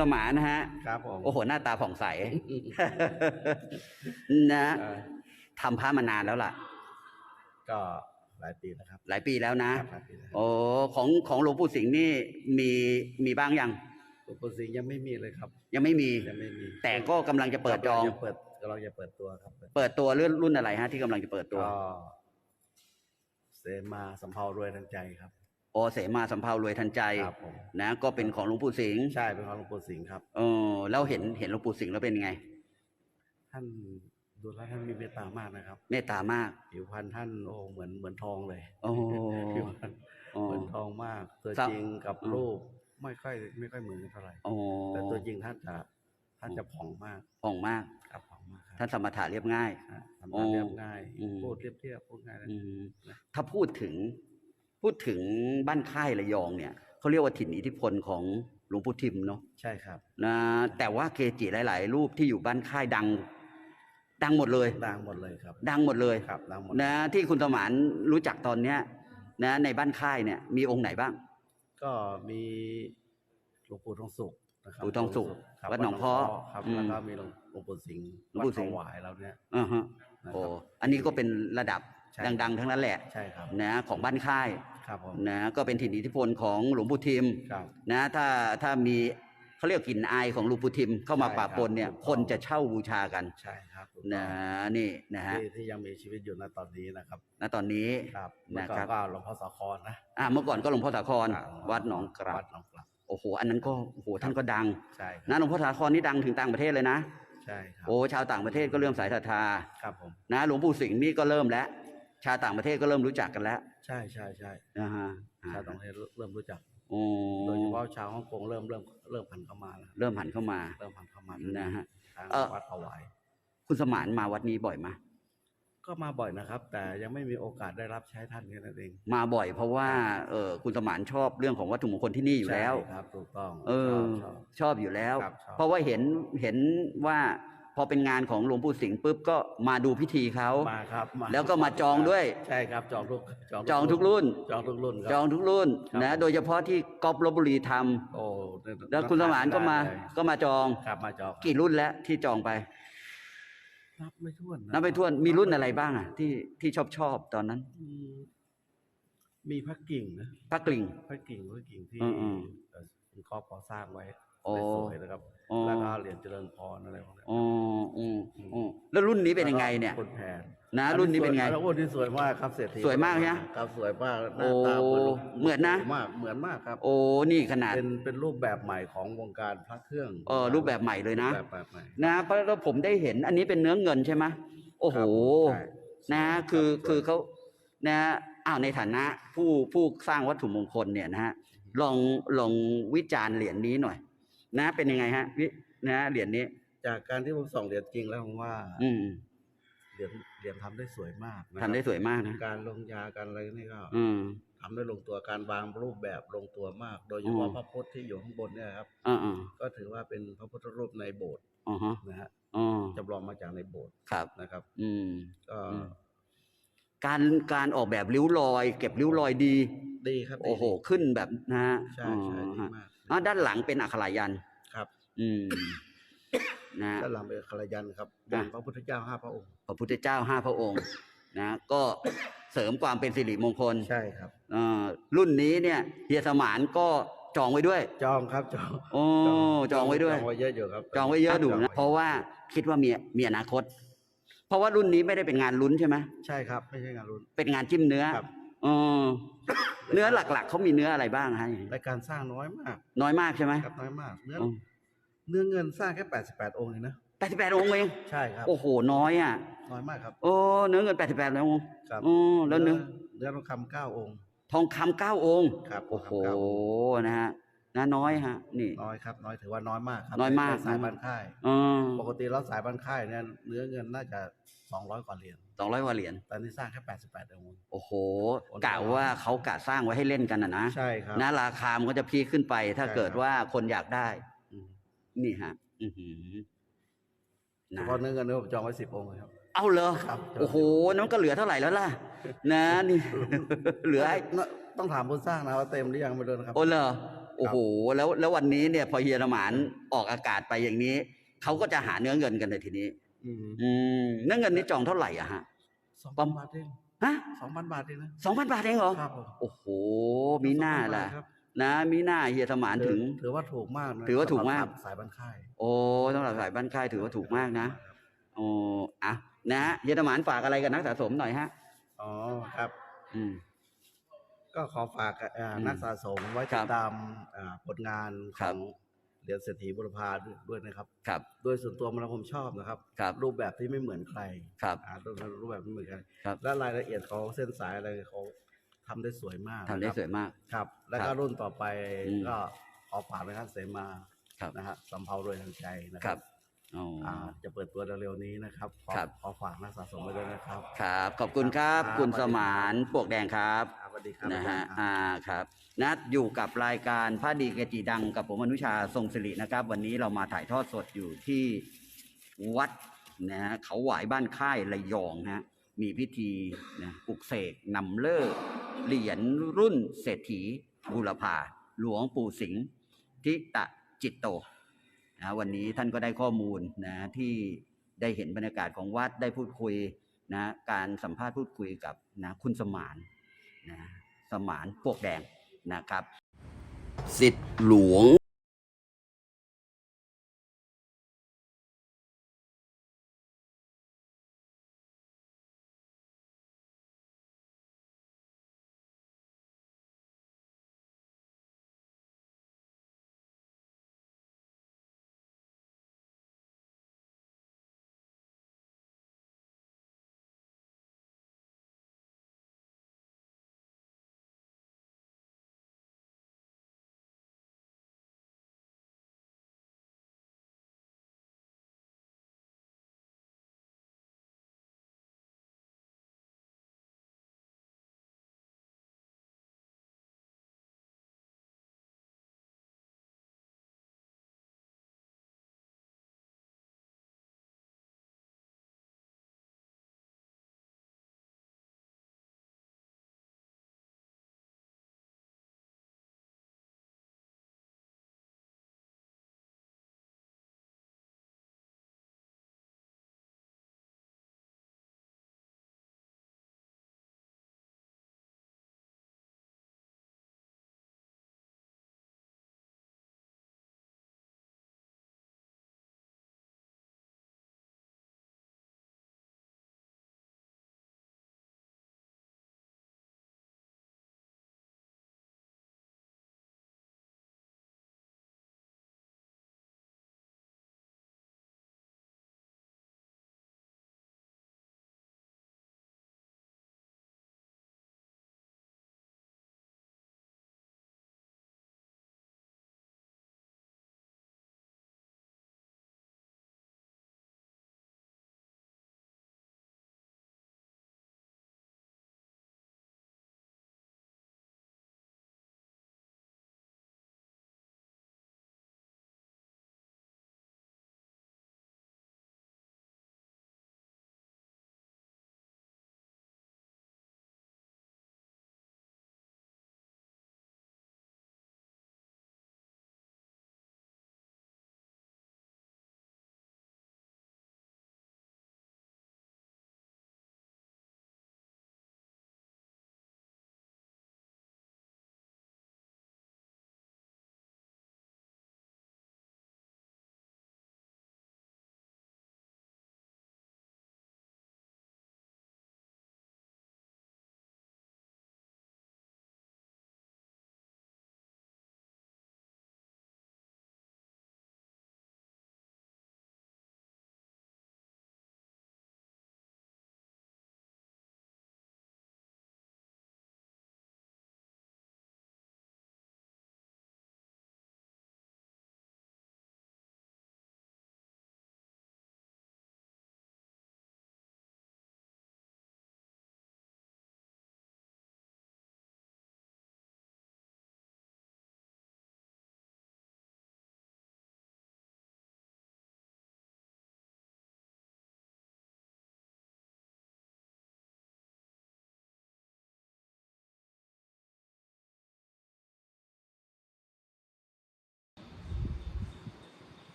สมานนะฮะครับผมโอ้โหหน้าตาผ่องใสนะเอ่อทำพระมานานแล้วล่ะ ก็หลายปีนะครับ หลายปีแล้วนะหลายปีแล้วโอ้ของของหลวงปู่สิงห์นี่มีมีบ้างยังหลวงปู่สิงห์ยังไม่มีเลยครับ ยังไม่มียังไม่มี แต่ก็กำลังจะเปิดจองกำลัจะเปิดกำลังจะเปิดตัวครับ เปิดตัวรุ่นรุ่นอะไรฮะที่กำลังจะเปิดตัวก็เสมาสำเภารวยทันใจครับ โอเสมาสัมภารวยทันใจครับผมนะ ก็เป็นของหลวงปู่สิงห์ใช่เป็นของหลวงปู่สิงห์ครับ เออแล้วเห็นเห็นหลวงปู่สิงห์แล้วเป็นไง ท่านดูแล้วท่านมีเมตตามากนะครับเมตตามาก ผิวพรรณท่านโอ้เหมือนเหมือนทองเลยโอ้ ผิวพรรณโอ้เหมือนทองมาก ตัวครับ จริงกับอืมรูปไม่ค่อยไม่ค่อยเหมือนกันเท่าไหร่โอ้แต่ตัวจริงท่านจะท่านจะผ่องมากผ่องมาก ครับผ่องมากครับท่านสมถะเรียบง่าย อ่าทำโอ้งานเรียบง่ายอืม พูดเรียบเรียบพูดง่ายนะ อืมถ้าพูดถึง พูดถึงบ้านค่ายระยองเนี่ยเขาเรียกว่าถิ่นอิทธิพลของหลวงปู่ทิมเนาะใช่ครับนะแต่ว่าเกจิหลาย ๆ รูปที่อยู่บ้านค่ายดัง ดังหมดเลย ดังหมดเลยครับ ดังหมดเลยครับดังหมดนะที่คุณสมานรู้จักตอนเนี้ยนะในบ้านค่ายเนี่ยมีองค์ไหนบ้าง ก็มีหลวงปู่ทองสุขนะครับหลวงปู่ทองสุขครับวัดหนองเพาะครับอืมแล้วก็มีหลวงหลวงปู่สิงห์หลวงปู่สิงห์วัดถวายเราเนี่ยอ่าฮะนะครับโอ้อันนี้ก็เป็นระดับใช่ดัง ๆ ทั้งนั้นแหละใช่ครับนะของบ้านค่าย ครับผมนะก็เป็นถิ่นอิทธิพลของหลวงปู่ทิมครับ นะถ้าถ้ามีเขาเรียกกลิ่นอายของหลวงปู่ทิมเข้ามาใช่ปะปนเนี่ยครับ คนจะเช่าบูชากันใช่ครับถูกนะต้องนี่นะฮะที่ที่ยังมีชีวิตอยู่ณตอนนี้นะครับณตอนนี้ ครับเมื่อนะก่อครับ นก็หลวงพ่อสาครนะอ่าเมื่อก่อนก็หลวงพ่อสาครครับวัดหนองกลัวับดหนองกลับโอ้โหอันนั้นก็โอ้โหท่านก็ดังใช่ครับนะหลวงพ่อสาครนี่ดังถึงต่างประเทศเลยนะ ใช่ครับโอ้ชาวต่างประเทศก็เริ่มสายศรัทธาครับผมนะหลวงปู่สิงห์นี่ก็เริ่มแล้ว ชาวต่างประเทศก็เริ่มรู้จักกันแล้วใช่ใช่ใช่นะฮะอ่าชาวต่างประเทศเริ่มรู้จักโอ้โดยเฉพาะชาวฮ่องกงเริ่มเริ่มเริ่มผันเข้ามาแล้วเริ่มหันเข้ามาเริ่มผันเข้ามานะฮะทางเอ่อวัดถวายคุณสมานมาวัดนี้บ่อยไหมก็มาบ่อยนะครับ แต่ยังไม่มีโอกาสได้รับใช้ท่านแค่นั้นเอง มาบ่อยเพราะว่าเออคุณสมานชอบเรื่องของวัตถุมงคลที่นี่อยู่แล้วใช่ครับถูกต้องเออชอบชอบชอบอยู่แล้วครับชอบเพราะว่าเห็นเห็นว่า พอเป็นงานของหลวงปู่สิงห์ปุ๊บก็มาดูพิธีเขามาครับาแล้วก็มาจองด้วย ใช่ครับจองทุกจองทุกรุ่น จองทุกรุ่นครับจองทุกรุ่นครับนะโดยเฉพาะที่กอบลบบุรีทโอ้ำแล้วคุณสมานก็มาได้เลยก็มาจองครับมาจองกี่รุ่นแล้วที่จองไปนับไม่ถ้วนนับไปทวนมีรุ่นอะไรบ้างอะที่ที่ชอบชอบตอนนั้นอืมมีพระกิ่งนะพระกลิ่งพระกิ่งพระกิ่งที่อืมอืมเอ่อคุณครอบก่อสร้างไว้ โอ้สวยๆนะครับโอ้แล้วก็เหรียญเจริญพรอะไรพวกนี้อ๋ออืมอืมแล้วรุ่นนี้เป็นยังไงเนี่ย คนแผนนะรุ่นนี้เป็นไงแล้วรุ่นนี้สวยมากครับเศรษฐีสวยมากใช่ไหมครับสวยมากหโอ้น้าตาเหมือนเหมือนนะ มากเหมือนมากครับ โอ้นี่ขนาด เป็นเป็นรูปแบบใหม่ของวงการพระเครื่องเออรูปแบบใหม่เลยนะ รูปแบบใหม่ นะเพราะแล้วผมได้เห็นอันนี้เป็นเนื้อเงินใช่ไหมโอ้โหใช่นะคือครับคือเขานะอ้าวในฐานะผู้ผู้สร้างวัตถุมงคลเนี่ยนะฮะลองลองวิจารณ์เหรียญนี้หน่อย นะ เป็นยังไงฮะวินะเหรียญนี้ จากการที่ผมส่องเหรียญจริงแล้วผมว่าอืมเหรียญเหรียญทำได้สวยมากนะครับทำได้สวยมากนะการลงยาการอะไรนี่ก็อืม ทำได้ลงตัวการวางรูปแบบลงตัวมาก โดยเฉพาะอืม พระพุทธที่อยู่ข้างบนเนี่ยครับ อ่าอ่าก็ถือว่าเป็นพระพุทธรูปในโบสถ์อ่าฮะนะฮะอ๋อจำลองมาจากในโบสถ์ครับ นะครับ อืม ก็อืม การการออกแบบริ้วรอย เก็บริ้วรอยดี ดีครับดี โอ้โห ขึ้นแบบนะฮะใช่ใช่อ๋อดีฮะมากอ่าด้านหลังเป็นอักขรายันต์ครับอืมนะด้านหลังเป็นคารยันครับอะเป็นพระพุทธเจ้าห้าพระองค์พระพุทธเจ้าห้าพระองค์นะก็เสริมความเป็นสิริมงคลใช่ครับ เอ่อรุ่นนี้เนี่ยเฮียสมานก็จองไว้ด้วย จองครับจองโอ้จองไว้ด้วย จองไว้เยอะอยู่ครับจองไว้เยอะดูจงนะไเพราะว่าคิดว่ามีมีอนาคต เพราะว่ารุ่นนี้ไม่ได้เป็นงานลุ้นใช่ไหมใช่ครับ ไม่ใช่งานรุ่นเป็นงานจิ้มเนื้อครับเออเนื้อหลักๆเขามีเนื้ออะไรบ้างฮะรายการสร้างน้อยมากน้อยมากใช่ไหมครับน้อยมาก เนื้อเนื้อเงินสร้างแค่ 88 องค์เองนะแปดสิบแปดองค์เอง ใช่ครับ โอ้โห น้อยอะ น้อยมากครับ โอ้ เนื้อเงินแปดสิบแปดองค์ครับโอ้แล้วเนื้อเนื้อทองคำเก้าองค์ ทองคำเก้าองค์ ครับ โอ้โหทงคำเก้าองค์นะฮะ นะน้อยฮะ นี่ น้อยครับ น้อยถือว่าน้อยมากครับน้อยมากในสายบ้านค่ายเออปกติแล้วสายบ้านค่ายเนี่ยเนื้อเงินน่าจะ200กว่าเหรียญสองร้อยกว่าเหรียญแต่นี่สร้างแค่88องค์โอ้โหกะว่าเขากะสร้างไว้ให้เล่นกันนะนะใช่ครับ นะราคามันก็จะพีคขึ้นไป ถ้าใช่เกิดครับว่าคนอยากได้ อืมนี่ฮะ อือหือเฉนะพาะเนื้อเงินเนี่ยผมจองไว้10องค์เลยครับ เอาเหรอครับ โอ้โหน้ำก็เหลือเท่าไหร่แล้วล่ะ นะ นี่ เหลือไอ้ต้องถามคนสร้างนะว่าเต็มหรือยังไม่รู้นะครับ โอ้เหรอ โอ้โหแล้วแล้ววันนี้เนี่ยพอเฮียสมานออกอากาศไปอย่างนี้เขาก็จะหาเนื้อเงินกันในทีนี้ อืมอืมเนื้อเงินนี่จองเท่าไหร่อะฮะสองปพัระนมาณบาทเองฮะสองพันบาทเองนะสองพันบาทเองเหรอครับผมโอ้โหมีหน้าล่ะครับนะมีหน้าเฮียสมานถึง ถือว่าถูกมากนะถือว่าถูกมากสำหรับสายบันค่ายโอ้สำหรับสายบ้านค่ายถือว่าถูกมากนะโอ้อะนะฮะเฮียสมานฝากอะไรกับนักสะสมหน่อยฮะอ๋อครับ อืม ก็ขอฝากเอ่ออมนักสะสมไว้ครัติบดตามอ่าผลงานครัขบองเหรียญเศรษฐีบุรพาด้วยนะครับ ครับโดยส่วนตัวมันผมชอบนะครับ ครับรูปแบบที่ไม่เหมือนใครครับ อ่ารูปรูปแบบไม่เหมือนกันครับ และรายละเอียดของเส้นสายอะไรเขาทำได้สวยมากทำได้นะครับสวยมาก ครับ แล้วคก็รับรุ่นต่อไปอืม ก็ขอฝากนะครับเสมาครับนะฮะสำเภารวยทางใจนะคครัรับบอ๋อออ่าจะเปิดตัวเร็วๆนี้นะครับขอครับ ขอฝากนักสะสมไว้ด้วยนะครับ ครับ ขอบคุณครับครับคุณสวัสสดีครับมานปวกแดงครับอ่าสวัส ดีครับนะฮะอาจารย์ครับอ่าครับนะอยู่กับรายการพระดีเกจิดังกับผมอนุชาทรงศิรินะครับ วันนี้เรามาถ่ายทอดสดอยู่ที่วัดนะฮะเขาหวายบ้านค่ายระยองฮะมีพิธีนะปลุกเสกนำเลิกเหรียญรุ่นเศรษฐีบุรพาหลวงปู่สิงห์ทิตะจิตโตนะวันนี้ท่านก็ได้ข้อมูลนะที่ได้เห็นบรรยากาศของวัดได้พูดคุยนะการสัมภาษณ์พูดคุยกับนะคุณสมานนะ สมานพวกแดงนะครับ สิทธิหลวง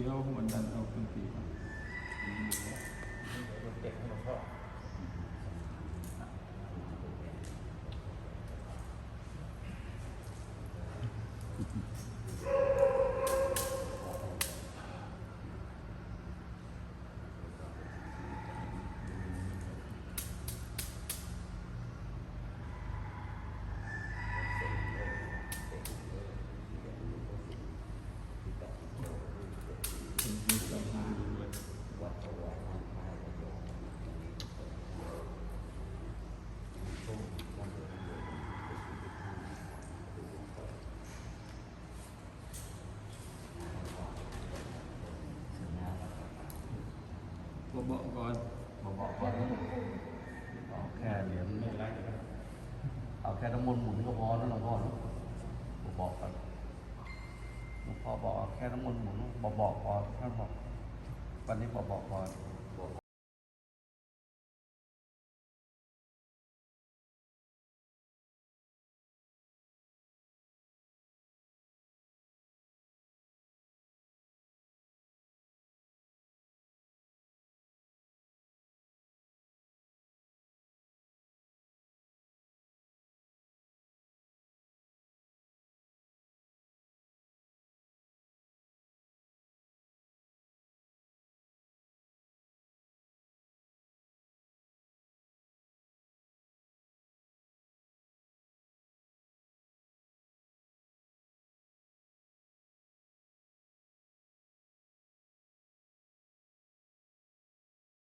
เดี๋ยวมันดันเอาขึ้นปีครับบอ บอกก่อนบอกบอกก่อนเอาแค่เหรียญไม่ไรนะเอาแค่น้ำมนต์หมุนก็พอแล้วหลวงพ่อนะบอกบอกก่อนหลวงพ่อบอกเอาแค่น้ำมนต์หมุนบอกบอกพอท่านบอกวันนี้บอกบอกพอ